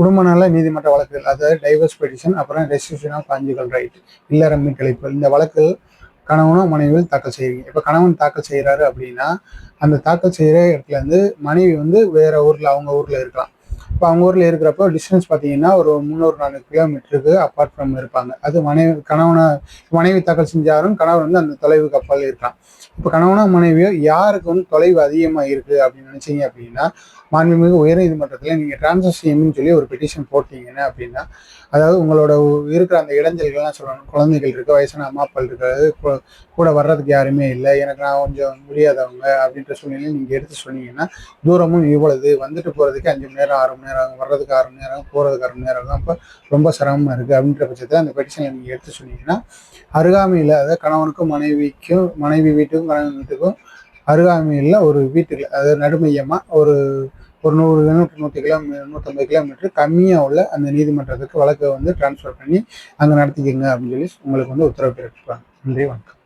குடும்ப நல நீதிமன்ற வழக்குகள் அதாவது டைவர்ஸ் பெட்டிஷன் அப்புறம் ரெசிஷன் ஆஃப் காஞ்சிகள் ரைட் இல்லற மீட்டளிப்பு இந்த வழக்குகள் கணவனும் மனைவியும் தாக்கல் செய்வீங்க இப்போ கணவன் தாக்கல் செய்கிறாரு அப்படின்னா அந்த தாக்கல் செய்கிற இடத்துல இருந்து மனைவி வந்து வேற ஊரில் அவங்க ஊரில் இருக்கலாம். இப்போ அவங்க ஊரில் இருக்கிறப்போ டிஸ்டன்ஸ் பார்த்தீங்கன்னா ஒரு முந்நூறு நானூறு கிலோமீட்டருக்கு அப்பார்ட் ஃப்ரம் இருப்பாங்க. அது மனைவி கணவனை மனைவி தாக்கல் செஞ்சாலும் கணவன் வந்து அந்த தொலைவுக்கு அப்பால் இருக்கலாம். இப்போ கணவனா மனைவியோ யாருக்கு வந்து தொலைவு அதிகமாக இருக்குது அப்படின்னு நினச்சிங்க அப்படின்னா மாண்புமிகு உயர்நீதிமன்றத்தில் நீங்கள் டிரான்ஸ்ஃபர் செய்யணும்னு சொல்லி ஒரு பெட்டிஷன் போட்டீங்கன்னா அப்படின்னா அதாவது உங்களோட இருக்கிற அந்த இடைஞ்சல்கள்லாம் சொல்லணும். குழந்தைகள் இருக்குது வயசான அம்மா அப்பா இருக்கிறது கூட வர்றதுக்கு யாருமே இல்லை எனக்கு நான் கொஞ்சம் முடியாதவங்க அப்படின்ற சூழ்நிலையை நீங்கள் எடுத்து சொன்னீங்கன்னா தூரமும் இவ்வளவு வந்துட்டு போகிறதுக்கு அஞ்சு மணி நேரம் ஆறு மணி நேரம் ஆகும் வர்றதுக்கு அரை மணி நேரம் போகிறதுக்கு அரை மணி நேரம் ஆகும் அப்போ ரொம்ப சிரமமாக இருக்குது அப்படின்ற பட்சத்தில் அந்த பெட்டிஷனை நீங்கள் எடுத்து சொன்னீங்கன்னா அருகாமையில் அதாவது கணவனுக்கும் மனைவிக்கும் மனைவி வீட்டுக்கும் கணவன் வீட்டுக்கும் அருகாமையில் ஒரு வீட்டுக்கு அதாவது நடுமையமாக ஒரு ஒரு நூறு நூற்றி நூற்றி கிலோமீட்டர் நூற்றம்பது கிலோமீட்டர் கம்மியாக உள்ள அந்த நீதிமன்றத்துக்கு வழக்கை வந்து டிரான்ஸ்ஃபர் பண்ணி அங்கே நடத்திக்கங்க அப்படின்னு சொல்லி உங்களுக்கு வந்து உத்தரவு பிறப்பிப்பாங்க நன்றி வணக்கம்.